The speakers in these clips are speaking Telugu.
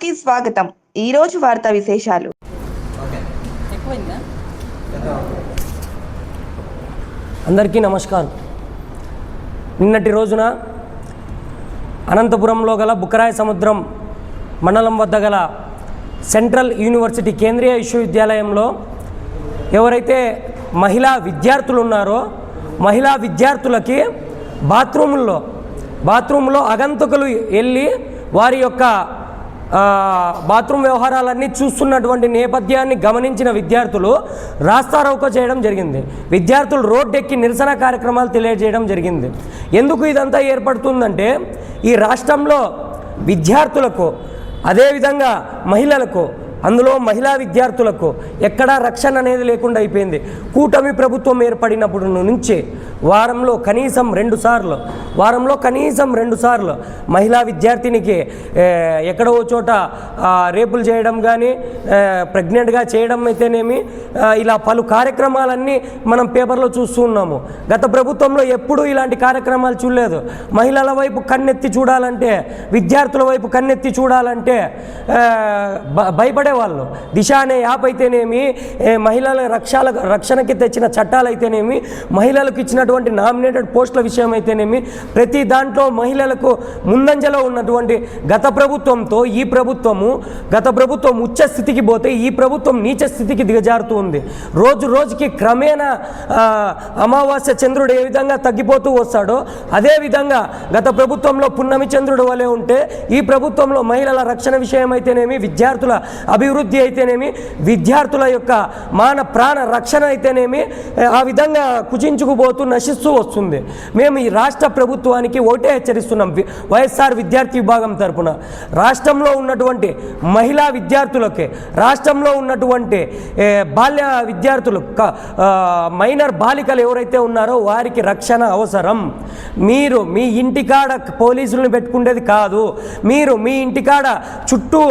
కి స్వాగతం. ఈ రోజు వార్తా విశేషాలు. ఎక్కువైందా? అందరికీ నమస్కారం. నిన్నటి రోజున అనంతపురంలో గల బుక్కరాయ సముద్రం మండలం వద్ద గల సెంట్రల్ యూనివర్సిటీ కేంద్రీయ విశ్వవిద్యాలయంలో ఎవరైతే మహిళా విద్యార్థులు ఉన్నారో మహిళా విద్యార్థులకి బాత్రూముల్లో బాత్రూంలో అగంతకులు వెళ్ళి వారి యొక్క బాత్రూమ్ వ్యవహారాలన్నీ చూస్తున్నటువంటి నేపథ్యాన్ని గమనించిన విద్యార్థులు రాస్తారోకో చేయడం జరిగింది. విద్యార్థులు రోడ్డెక్కి నిరసన కార్యక్రమాలు తెలియజేయడం జరిగింది. ఎందుకు ఇదంతా ఏర్పడుతుందంటే ఈ రాష్ట్రంలో విద్యార్థులకు అదేవిధంగా మహిళలకు అందులో మహిళా విద్యార్థులకు ఎక్కడా రక్షణ అనేది లేకుండా అయిపోయింది. కూటమి ప్రభుత్వం ఏర్పడినప్పుడు నుంచి వారంలో కనీసం రెండు సార్లు వారంలో కనీసం రెండు సార్లు మహిళా విద్యార్థినికి ఎక్కడో ఓ చోట రేపులు చేయడం కానీ ప్రెగ్నెంట్గా చేయడం అయితేనేమి ఇలా పలు కార్యక్రమాలన్నీ మనం పేపర్లో చూస్తూ ఉన్నాము. గత ప్రభుత్వంలో ఎప్పుడూ ఇలాంటి కార్యక్రమాలు చూడలేదు. మహిళల వైపు కన్నెత్తి చూడాలంటే విద్యార్థుల వైపు కన్నెత్తి చూడాలంటే భయపడేవాళ్ళు. దిశ అనే యాప్ అయితేనేమి మహిళల రక్షాల రక్షణకి తెచ్చిన చట్టాలు అయితేనేమి మహిళలకు ఉన్నటువంటి నామినేటెడ్ పోస్టుల విషయం అయితేనేమి ప్రతి దాంట్లో మహిళలకు ముందంజలో ఉన్నటువంటి గత ప్రభుత్వంతో ఈ ప్రభుత్వము గత ప్రభుత్వం ఉచ్చ స్థితికి పోతే ఈ ప్రభుత్వం నీచ స్థితికి దిగజారుతూ ఉంది. రోజు రోజుకి క్రమేణా అమావాస్య చంద్రుడు ఏ విధంగా తగ్గిపోతూ వస్తాడో అదే విధంగా గత ప్రభుత్వంలో పున్నమి చంద్రుడు వలె ఉంటే ఈ ప్రభుత్వంలో మహిళల రక్షణ విషయం అయితేనేమి విద్యార్థుల అభివృద్ధి అయితేనేమి విద్యార్థుల యొక్క మాన ప్రాణ రక్షణ అయితేనేమి ఆ విధంగా కుచించుకుపోతూ నశిస్తూ వస్తుంది. మేము ఈ రాష్ట్ర ప్రభుత్వానికి ఒకటే హెచ్చరిస్తున్నాం వైఎస్ఆర్ విద్యార్థి విభాగం తరపున. రాష్ట్రంలో ఉన్నటువంటి మహిళా విద్యార్థులకి రాష్ట్రంలో ఉన్నటువంటి బాల్య విద్యార్థులు మైనర్ బాలికలు ఎవరైతే ఉన్నారో వారికి రక్షణ అవసరం. మీరు మీ ఇంటికాడ పోలీసులను పెట్టుకునేది కాదు. మీరు మీ ఇంటికాడ చుట్టూ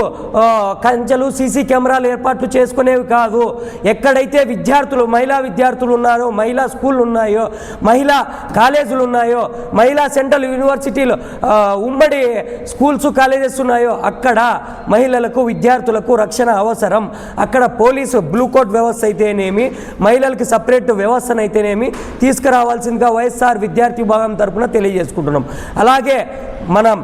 కంచెలు సీసీ కెమెరాలు ఏర్పాట్లు చేసుకునేవి కాదు. ఎక్కడైతే విద్యార్థులు మహిళా విద్యార్థులు ఉన్నారో మహిళా స్కూళ్ళు ఉన్నాయో మహిళా కాలేజీలు ఉన్నాయో మహిళా సెంట్రల్ యూనివర్సిటీలు ఉమ్మడి స్కూల్స్ కాలేజెస్ ఉన్నాయో అక్కడ మహిళలకు విద్యార్థులకు రక్షణ అవసరం. అక్కడ పోలీసు బ్లూ కోట్ వ్యవస్థ అయితేనేమి మహిళలకి సపరేట్ వ్యవస్థను అయితేనేమి తీసుకురావాల్సిందిగా వైఎస్ఆర్ విద్యార్థి విభాగం తరఫున తెలియజేసుకుంటున్నాం. అలాగే మనం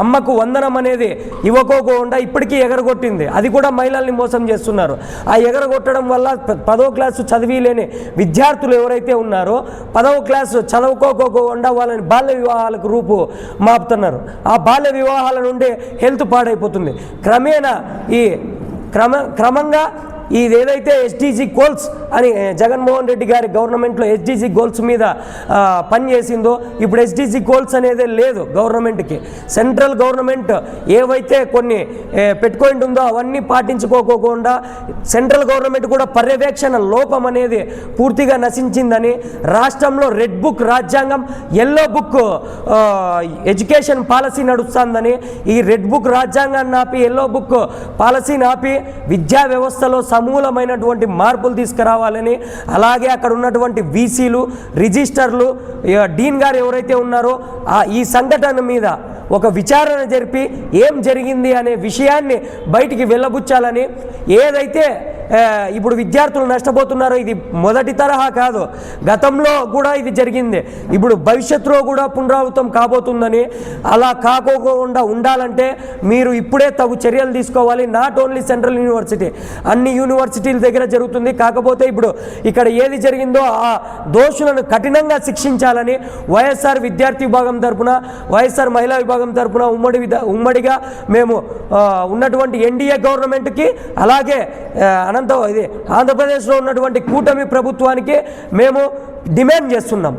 అమ్మకు వందనం అనేది ఇవ్వకోకుండా ఇప్పటికీ ఎగరగొట్టింది. అది కూడా మహిళల్ని మోసం చేస్తున్నారు. ఆ ఎగరగొట్టడం వల్ల పదో క్లాసు చదివి లేని విద్యార్థులు ఎవరైతే ఉన్నారో పదవ క్లాసు చదువుకోకోకుండా వాళ్ళని బాల్య వివాహాలకు రూపు మాపుతున్నారు. ఆ బాల్య వివాహాల నుండి హెల్త్ పాడైపోతుంది. క్రమేణా ఈ క్రమ క్రమంగా ఇదేదైతే ఏదైతే ఎస్డీజీ గోల్స్ అని జగన్మోహన్ రెడ్డి గారి గవర్నమెంట్లో ఎస్డీజీ గోల్స్ మీద పనిచేసిందో ఇప్పుడు ఎస్డీజీ గోల్స్ అనేది లేదు గవర్నమెంట్కి సెంట్రల్ గవర్నమెంట్ ఏవైతే కొన్ని పెట్టుకుంటుందో పెట్టుకొని ఉందో అవన్నీ పాటించుకోకోకుండా సెంట్రల్ గవర్నమెంట్ కూడా పర్యవేక్షణ లోపం అనేది పూర్తిగా నశించిందని రాష్ట్రంలో రెడ్ బుక్ రాజ్యాంగం ఎల్లో బుక్ ఎడ్యుకేషన్ పాలసీ నడుస్తుందని ఈ రెడ్ బుక్ రాజ్యాంగాన్ని ఆపి ఎల్లో బుక్ పాలసీని ఆపి విద్యా వ్యవస్థలో సమూలమైనటువంటి మార్పులు తీసుకురావాలని అలాగే అక్కడ ఉన్నటువంటి వీసీలు రిజిస్టర్లు డీన్ గారు ఎవరైతే ఉన్నారో ఆ ఈ సంఘటన మీద ఒక విచారణ జరిపి ఏం జరిగింది అనే విషయాన్ని బయటికి వెళ్ళబుచ్చాలని ఏదైతే ఇప్పుడు విద్యార్థులు నష్టపోతున్నారు ఇది మొదటి తరహా కాదు. గతంలో కూడా ఇది జరిగింది. ఇప్పుడు భవిష్యత్తులో కూడా పునరావృతం కాబోతుందని అలా కాకోకుండా ఉండాలంటే మీరు ఇప్పుడే తగు చర్యలు తీసుకోవాలి. నాట్ ఓన్లీ సెంట్రల్ యూనివర్సిటీ అన్ని యూనివర్సిటీల దగ్గర జరుగుతుంది. కాకపోతే ఇప్పుడు ఇక్కడ ఏది జరిగిందో ఆ దోషులను కఠినంగా శిక్షించాలని వైఎస్ఆర్ విద్యార్థి విభాగం తరపున వైఎస్ఆర్ మహిళా విభాగం తరపున ఉమ్మడి విధ ఉమ్మడిగా మేము ఉన్నటువంటి ఎన్డీఏ గవర్నమెంట్కి అలాగే అనంత ఇది ఆంధ్రప్రదేశ్లో ఉన్నటువంటి కూటమి ప్రభుత్వానికి మేము డిమాండ్ చేస్తున్నాం.